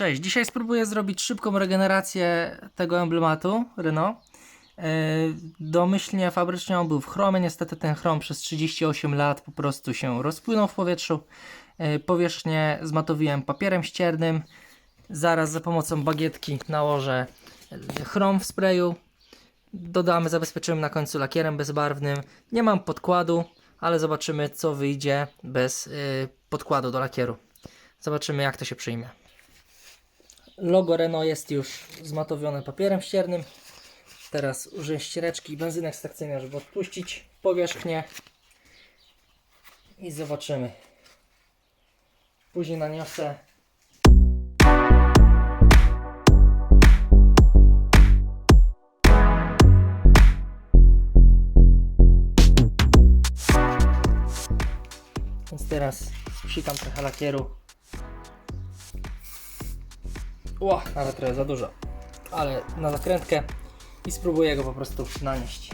Cześć, dzisiaj spróbuję zrobić szybką regenerację tego emblematu Renault. Yy, Domyślnie fabrycznie on był w chromie, niestety ten chrom przez 38 lat po prostu się rozpłynął w powietrzu. Yy, Powierzchnię zmatowiłem papierem ściernym. Zaraz za pomocą bagietki nałożę chrom w sprayu. Dodamy, zabezpieczymy na końcu lakierem bezbarwnym. Nie mam podkładu, ale zobaczymy co wyjdzie bez yy, podkładu do lakieru. Zobaczymy jak to się przyjmie. Logo Renault jest już zmatowione papierem ściernym. Teraz użyję ściereczki i benzyny ekstrakcyjnej, żeby odpuścić powierzchnię. I zobaczymy. Później naniosę Więc teraz spsikam trochę lakieru. Ła, ale trochę za dużo. Ale na zakrętkę i spróbuję go po prostu nanieść.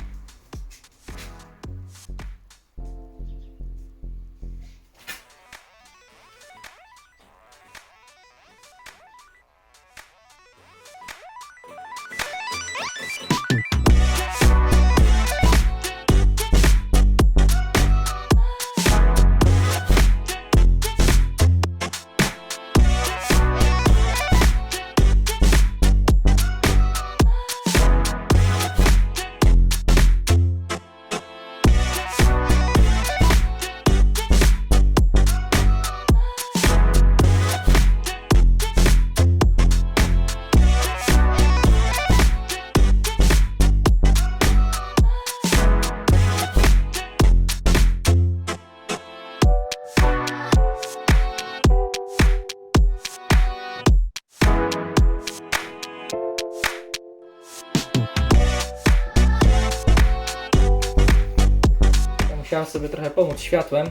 Musiałem sobie trochę pomóc światłem.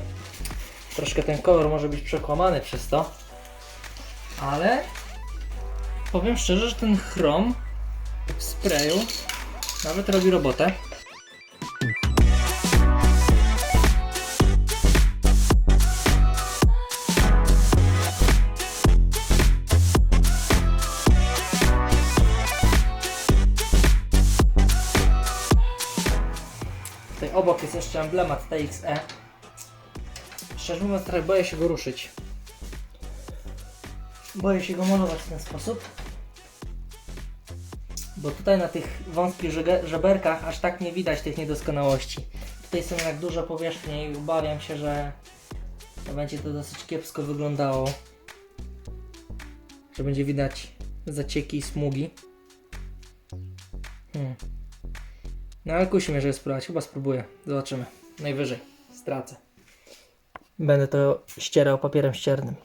Troszkę ten kolor może być przekłamany przez to. Ale powiem szczerze, że ten chrom w sprayu nawet robi robotę. Obok jest jeszcze emblemat TXE. Szczerze mówiąc, trochę boję się go ruszyć. Boję się go malować w ten sposób. Bo tutaj na tych wąskich żeberkach aż tak nie widać tych niedoskonałości. Tutaj są jednak duże powierzchnie i obawiam się, że to będzie to dosyć kiepsko wyglądało. Że będzie widać zacieki i smugi. Hmm. No ale kusi mnie, żeby spróbować. Chyba spróbuję. Zobaczymy. Najwyżej. Stracę. Będę to ścierał papierem ściernym.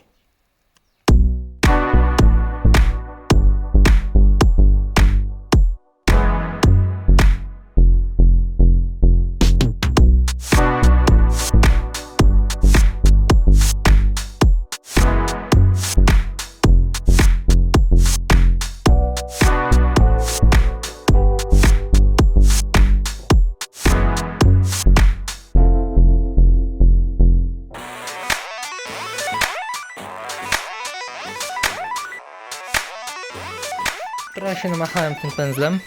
Trochę się namachałem tym pędzlem.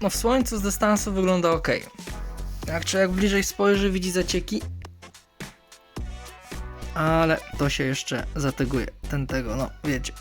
No w słońcu z dystansu wygląda ok. Jak człowiek bliżej spojrzy, widzi zacieki. Ale to się jeszcze zateguje. Ten tego, no wiecie.